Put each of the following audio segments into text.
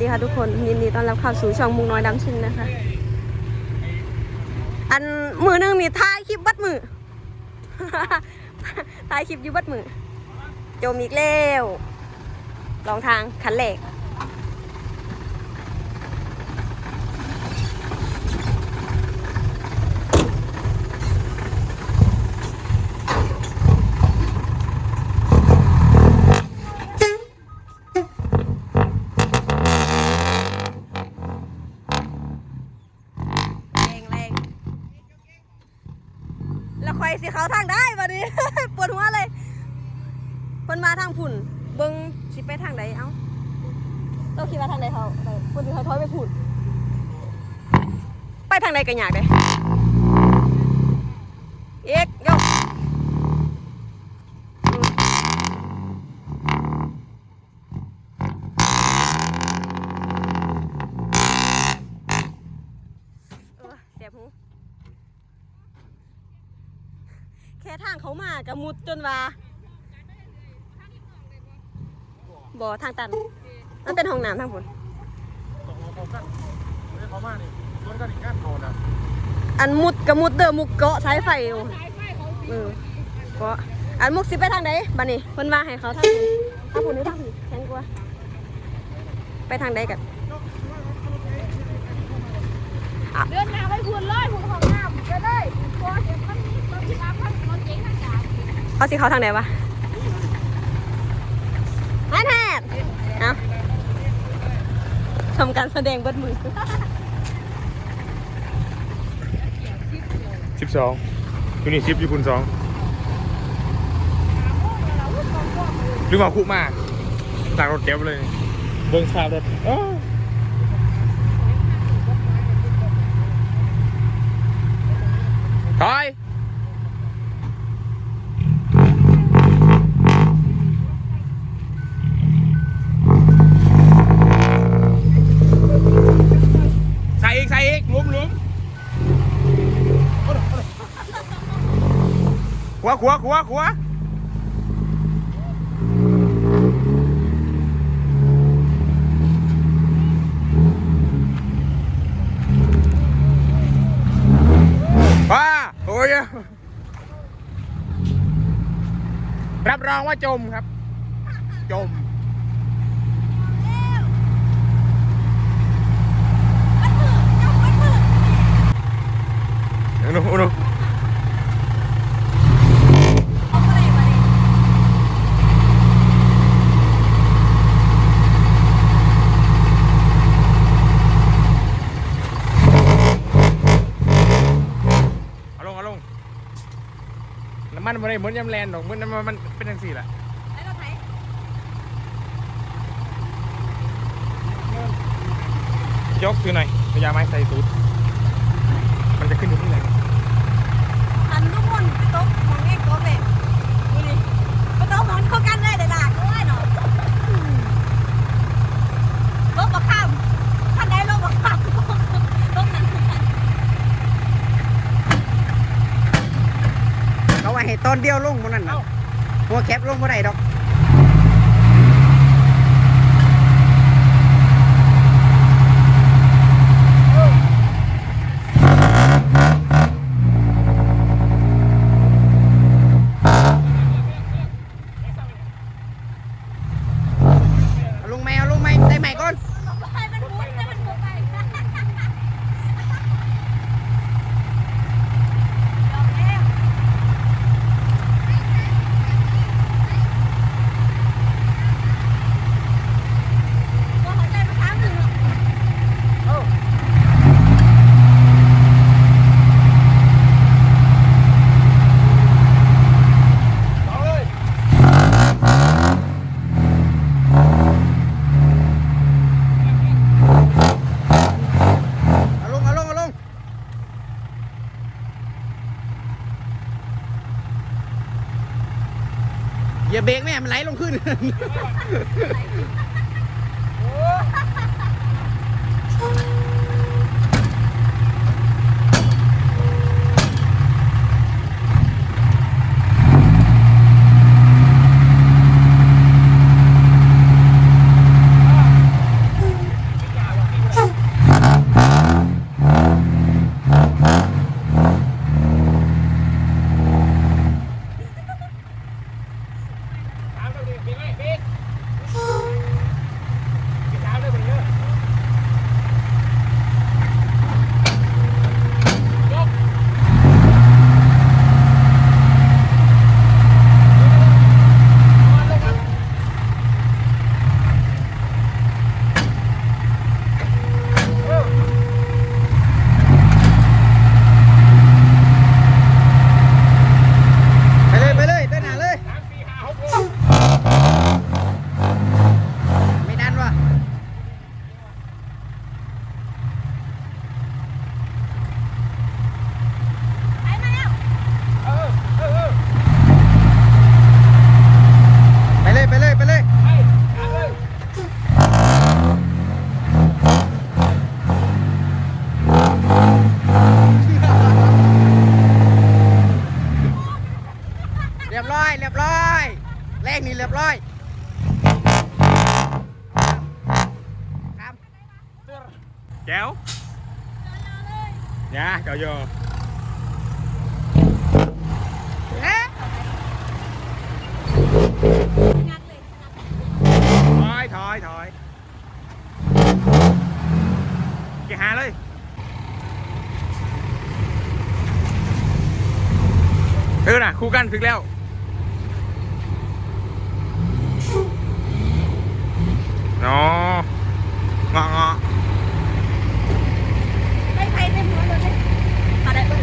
ดีค่ะทุกคนยินดีต้อนรับเข้าสู่ช่องมุงน้อยดังชินนะคะ อันมือหนึงนี่ถ่ายคลิปบัดมือถ่ายคลิปอยู่บัดมือโจมอีกแล้วลองทางขันเหล็ก ใคอยสิเขาทางได้บัดนี้ ปวดหัวเลยเพิ่นมาทางผุ่น เบิ่งสิไปทางใดเอ้าเราคิดว่าทางใดเขาเพิ่นสิเขาถอยไปผุ่นไปทางใดก็ยากเด้เอกโยกอืมเออเสียบหู แค่ ทางเขามากับมุดจนว่าบ่อทางตันมันเป็นห้องน้ำทางบนตกลงเขากันไม่ได้เขามานี่ชวนกันอีกกันเขาน่ะอันมุดกับมุดเด้อมุกเกาะสายไฟอยู่เออเกาะอันมุกสิไปทางไหนบัดนี้เพิ่นว่าให้เขาทางนี้ทางผุนหรือทางผีแข็งกว่าไปทางใดกันเดินหน้าไปพูนเลยพูนของน้ำไปเลยพอเห็นมัน เขาสิเขาทางไหนวะแม่แทนเอาทำการแสดงเบดมือสิบสองอยู่นี่สิบอยู่คุณสองหรือว่าคุมาตากรถแก๊บเลย เบิ้งสภาพรถอยใส่อีกใส่อีกหลุมหลุม ขวาขวขวาขวาว้าโอ้ยรับรองว่าจมครับ จมเอาหนูเอาหนูเอาลงเอาลงน้ำมันมัน ได้เหมือนยำแลนดอกเหมือนน้ำมันมันเป็นจังสี่แหละยกคือหน่อยพยายามไม้ใส่ตูดมันจะขึ้นอยู่ที่ไหนอันทุกคนไปโต๊ะมองเอกโต๊ะเลยดูดิไปโต๊ะมองเท่ากันเลยเดี๋ยวหลากด้วยเนาะรถบักข้ามคันใดรถบักข้ามรถนั้นคือคัน เขาว่าให้ ตอนเดียวลงมันนั่นน่ะหัวแคปลงบ่ได้ดอก เอาลงไหมเอาลงไหมได้ไหมก่อน ให้มันหมุนให้มันหมุนไป ว่าหัวใจมันค้างหนึ่ง เอาลงเอาลงเอาลง อย่าเบรกแม่มันไหลลงขึ้น งนี่เรียบร้อยครับแก้วเนี่ยเจ้าโยเอ๊ะถอยถอยถอยเกี่ยหาเลยเออน่ะ คู่กันถึงแล้ว เนาะเงาะเงาะได้ใครได้หัวเลยได้เอาได้ปะ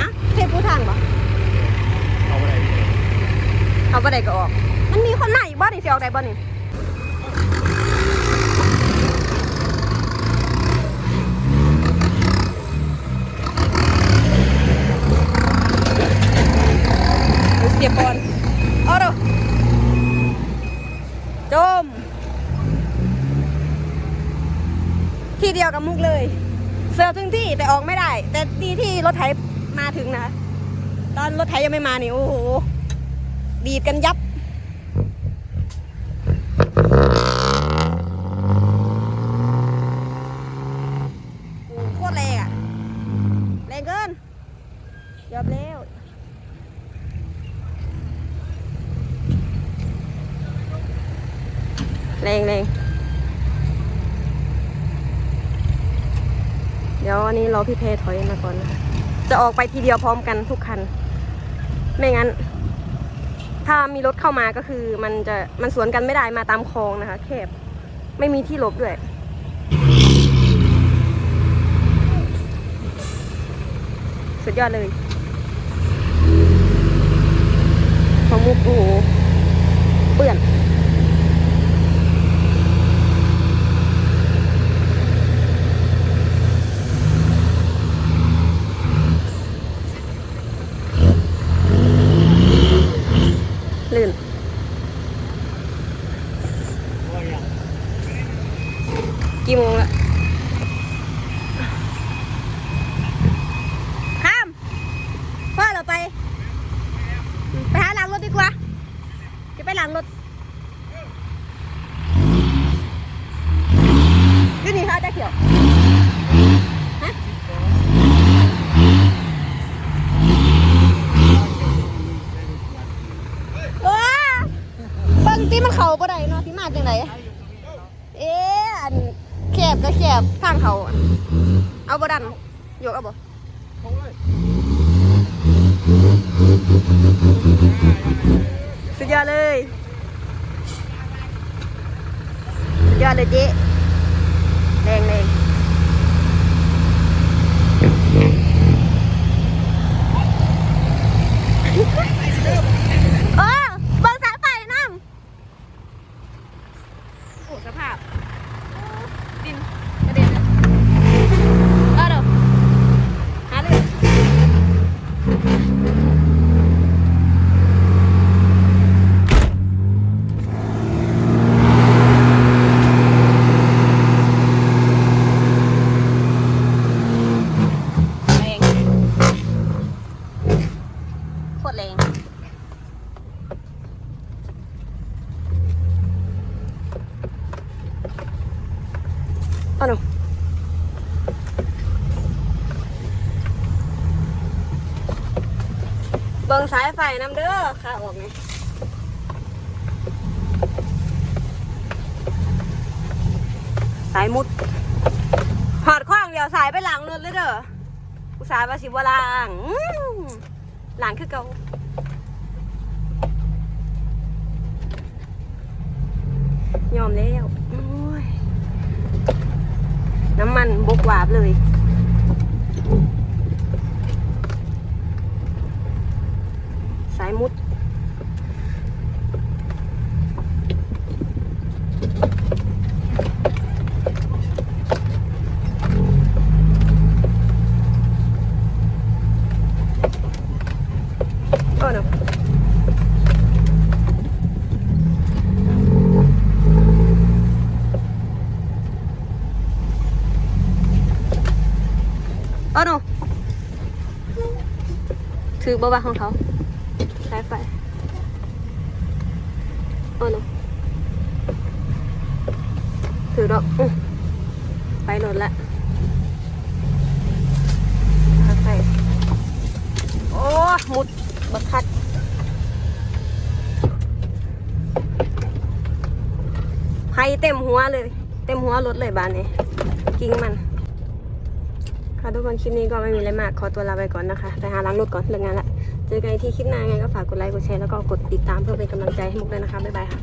อะเทปูทางบ่เอาไปไหนเอาบ่ได้ก็ออก มันมีคนใหม่บ่นี่สิออกได้บ่นี่เอาเสียบอลเอาดูจม ที่เดียวกับมุกเลย เสิร์ฟถึงที่แต่ออกไม่ได้ แต่ดีที่รถไถมาถึงนะ ตอนรถไถยังไม่มานี่โอ้โหดีดกันยับโอ้โหโคตรแรงอะแรงเกินยอบแล้วแรงแรง ดี๋ยวอันนี้รอพี่เพถอยมาก่อนนะคะจะออกไปทีเดียวพร้อมกันทุกคัน ไม่งั้น ถ้ามีรถเข้ามาก็คือมันจะมันสวนกันไม่ได้มาตามคลองนะคะแคบไม่มีที่หลบด้วยสุดยอดเลยของมุกโอ้โหเปื่อนลื่น กี่โมงละข้ามพ่อเราไป ไปหาหลังรถดีกว่า จะไปหลังรถอยี่นี่เขาจะเขียว ฮะว้าเบิ่งที่มันเข่าบ่ได้เนาะที่มาจังไหนเอ๊ะอันแคบก็แคบทางเขาอะเอาบ่ดันยกเอาบ่สุ ดยอดเลยสุดยอดเลยเจ๊แรงแรงเออเบิ่งสายไฟนั่งโอ้สภาพดินกระเด็นเลยเอาเดี๋ยวหาเลยแรงโคตรแรงเอาหนูเบิ่ง สายไฟน้ำเด้อค่ะออกไงสายมุดหอดข้องเดียวสายไปหลังรถเลยเด้ออุตส่าห์ว่าสิบ่ล้างหลังคือเก่ายอมแล้วน้ำมันบกวาบเลยายมุด Oh no. ถือบ่าวาของเขา สายไฟอเนาะถือดอกอไปโหลดละไปโอ้มุดบักคัดไผ่เต็มหัวเลย เต็มหัวรถเลยบานนี้กิ้งมันค่ะทุกคนคลิปนี้ก็ไม่มีอะไรมาก ขอตัวลาไปก่อนนะคะ ไปหาล้างรถก่อนเลิกงานละ เจอกันที่คลิปหน้าไงก็ฝากกดไลค์กดแชร์แล้วก็กดติดตามเพื่อเป็นกำลังใจให้มุกด้วยนะคะบ๊ายบายค่ะ